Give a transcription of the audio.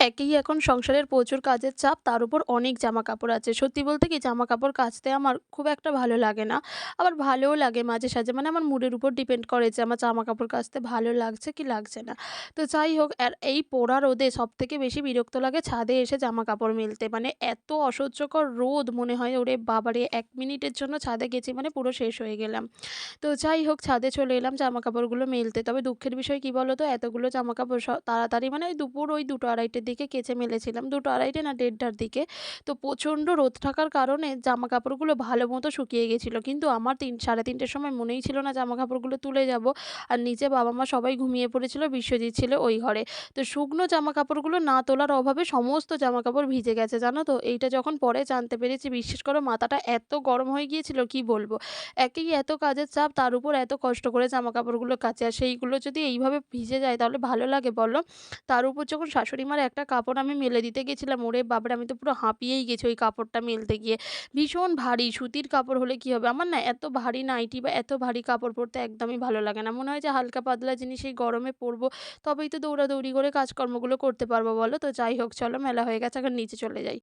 একেই এখন সংসারের প্রচুর কাজের চাপ, তার উপর অনেক জামা কাপড় আছে। সত্যি বলতে কি জামা কাপড় কাচতে আমার খুব একটা ভালো লাগে না। আবার ভালোও লাগে মাঝে সাঝে মানে আমার মুডের উপর ডিপেন্ড করে যে আমার জামা কাপড় কাচতে ভালো লাগছে কি লাগছে না। তো যাই হোক আর এই পোড়া রোদে সব থেকে বেশি বিরক্ত লাগে ছাদে এসে জামা কাপড় মেলতে। মানে এত অসহ্যকর রোদ মনে হয় ওরে বাবারে! এক মিনিটের জন্য ছাদে গেছি মানে পুরো শেষ হয়ে গেলাম। তো যাই হোক ছাদে চলে এলাম জামা কাপড়গুলো মেলতে। তবে দুঃখের বিষয় কি বলো তো এতগুলো জামাকাপড় স তাড়াতাড়ি মানে দুপুর ওই ২টো-২.৩০ দিকে কেচে মেলেছিলাম। ২টো-২.৩০ না ১.৫টার দিকে। তো প্রচণ্ড রোদ থাকার কারণে জামা কাপড়গুলো ভালো মতো শুকিয়ে গেছিল। কিন্তু আমার ৩ ৩:৩০ সময় মনেই ছিল না জামা কাপড়গুলো তুলে যাব। আর নিচে বাবা-মা সবাই ঘুমিয়ে পড়েছিল। বিশ্বজিৎ ছিল ওই ঘরে। তো শুকনো জামা কাপড়গুলো না তোলার অভাবে সমস্ত জামা কাপড় ভিজে গেছে, জানো তো? এইটা যখন পরে জানতে পেরেছি, বিশ্বাস করো, মাথাটা এত গরম হয়ে গিয়েছিল, কি বলব একেই এত কাজের চাপ, তার উপর এত কষ্ট করে জামা কাপড়গুলো কাচি। আর সেইগুলো যদি এইভাবে ভিজে যায়, তাহলে ভালো লাগে, বলো? তার উপর যখন শাশুড়ি মার একটা কাপড় আমি মেলে দিতে গেছিলাম, ওরে বাবারে! আমি তো পুরো হাঁপিয়েই গেছি ওই কাপড়টা মেলতে গিয়ে। ভীষণ ভারী সুতির কাপড় হলে কি হবে? আমার না এত ভারী নাইটি বা এত ভারী কাপড় পরতে একদমই ভালো লাগে না। মনে হয় যে হালকা পাতলা জিনিস এই গরমে পরবো, তবেই তো দৌড়াদৌড়ি করে কাজকর্মগুলো করতে পারব বলো? তো যাই হোক চলো মেলা হয়ে গেছে এখন নিচে চলে যাই।